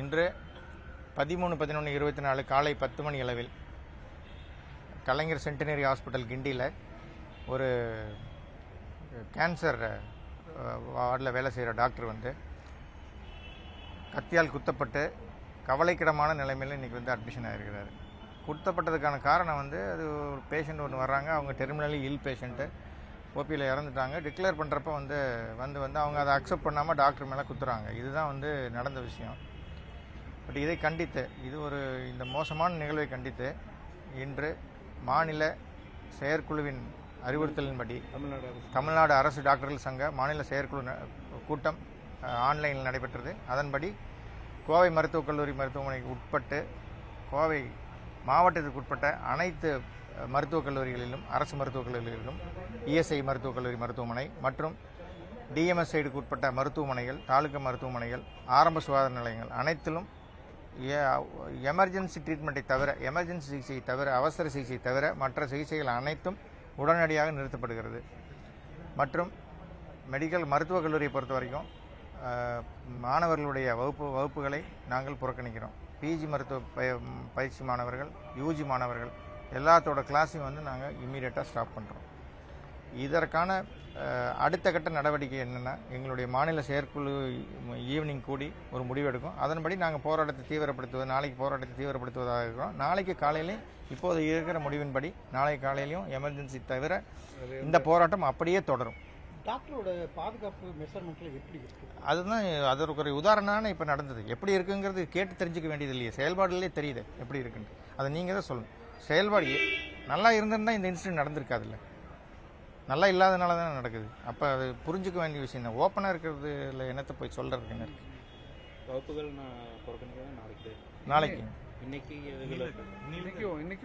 இன்று பதிமூணு பதினொன்று இருபத்தி நாலு காலை பத்து மணி அளவில் கலைஞர் சென்டினரி ஹாஸ்பிட்டல் கிண்டியில் ஒரு கேன்சர் வார்டில் வேலை செய்கிற டாக்டர் வந்து கத்தியால் குத்தப்பட்டு கவலைக்கிடமான நிலைமையில் இன்றைக்கி வந்து அட்மிஷன் ஆகிருக்கிறாரு குத்தப்பட்டதுக்கான காரணம் வந்து அது ஒரு பேஷண்ட் ஒன்று வர்றாங்க. அவங்க டெர்மினலி இல் பேஷண்ட்டு ஓபியில் இறந்துட்டாங்க. டிக்ளேர் பண்ணுறப்ப வந்து வந்து வந்து அவங்க அதை அக்செப்ட் பண்ணாமல் டாக்டர் மேலே குத்துறாங்க. இதுதான் வந்து நடந்த விஷயம். பட் இதை கண்டித்து இது ஒரு இந்த மோசமான நிகழ்வை கண்டித்து இன்று மாநில செயற்குழுவின் அறிவுறுத்தலின்படி தமிழ்நாடு அரசு டாக்டர்கள் சங்க மாநில செயற்குழு கூட்டம் ஆன்லைனில் நடைபெற்றது. அதன்படி கோவை மருத்துவக் கல்லூரி மருத்துவமனைக்கு உட்பட்டு கோவை மாவட்டத்திற்கு உட்பட்ட அனைத்து மருத்துவக் கல்லூரிகளிலும் அரசு மருத்துவக் கல்லூரிகளிலும் இஎஸ்ஐ மருத்துவக் கல்லூரி மருத்துவமனை மற்றும் டிஎம்எஸ் சைடுக்கு உட்பட்ட மருத்துவமனைகள் தாலுகா மருத்துவமனைகள் ஆரம்ப சுகாதார நிலையங்கள் அனைத்திலும் எமர்ஜென்சி ட்ரீட்மெண்ட்டை தவிர எமர்ஜென்சி சிகிச்சையை தவிர அவசர சிகிச்சை தவிர மற்ற சிகிச்சைகள் அனைத்தும் உடனடியாக நிறுத்தப்படுகிறது. மற்றும் மெடிக்கல் மருத்துவக் கல்லூரியை பொறுத்த வரைக்கும் மாணவர்களுடைய வகுப்பு வகுப்புகளை நாங்கள் புறக்கணிக்கிறோம். பிஜி மருத்துவ பய பயிற்சி மாணவர்கள் யூஜி மாணவர்கள் எல்லாத்தோட கிளாஸையும் வந்து நாங்கள் இம்மீடியட்டாக ஸ்டாப் பண்ணுறோம் இதற்கான அடுத்த கட்ட நடவடிக்கை என்னென்னா எங்களுடைய மாநில செயற்குழு ஈவினிங் கூடி ஒரு முடிவு எடுக்கும். அதன்படி நாங்கள் போராட்டத்தை தீவிரப்படுத்துவது நாளைக்கு போராட்டத்தை தீவிரப்படுத்துவதாக இருக்கிறோம். நாளைக்கு காலையிலே இப்போது இருக்கிற முடிவின்படி நாளை காலையிலையும் எமர்ஜென்சி தவிர இந்த போராட்டம் அப்படியே தொடரும். டாக்டரோட பாதுகாப்பு மெஷர்மெண்ட்ல எப்படி இருக்கு? அதுதான் அதற்கு ஒரு உதாரணமான இப்போ நடந்தது. எப்படி இருக்குங்கிறது கேட்டு தெரிஞ்சுக்க வேண்டியது இல்லையே செயல்பாடுலேயே தெரியுது எப்படி இருக்குன்னு. அதை நீங்கள் தான் சொல்லணும். செயல்பாடு நல்லா இருந்திருந்தா இந்த இன்சிடென்ட் நடந்திருக்காதுல்ல. நல்லா இல்லாதனால தான் நடக்குது. அப்போ அது புரிஞ்சுக்க வேண்டிய விஷயம் தான் ஓப்பனாக இருக்கிறதுல என்னத்தை போய் சொல்கிறதுக்கு என்ன இருக்கு? வகுப்புகள் நாளைக்கு நாளைக்கு. இன்னைக்கு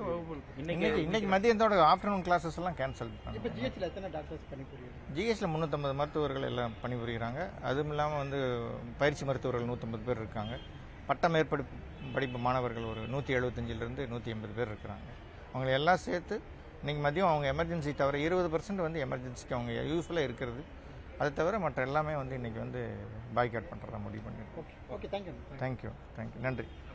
வகுப்பு இன்னைக்கு இன்னைக்கு மதியத்தோட ஆஃப்டர்நூன் கிளாஸஸ் எல்லாம் கேன்சல் இப்போ ஜிஹெச்ல எத்தனை டாக்டர்ஸ் பணிபுரியுது? ஜிஹெச்சில் முந்நூற்றம்பது மருத்துவர்கள் எல்லாம் பணிபுரிகிறாங்க அதுவும் இல்லாமல் வந்து பயிற்சி மருத்துவர்கள் நூற்றம்பது பேர் இருக்காங்க. பட்ட மேற்படிப்பு படிப்பு மாணவர்கள் ஒரு நூற்றி எழுபத்தஞ்சிலிருந்து நூற்றி எண்பது பேர் இருக்கிறாங்க. அவங்களை எல்லாம் சேர்த்து இன்னைக்கு மதியம் அவங்க எமர்ஜென்சி தவிர இருபது பர்சன்ட் வந்து எமர்ஜென்சிக்கு அவங்க யூஸ்ஃபுல்லாக இருக்கிறது. அது தவிர மற்ற எல்லாமே வந்து இன்னைக்கு வந்து பாய்காட் பண்ணுறதா முடிவு பண்ணியிருக்கோம் okay okay thank you thank you thank you நன்றி.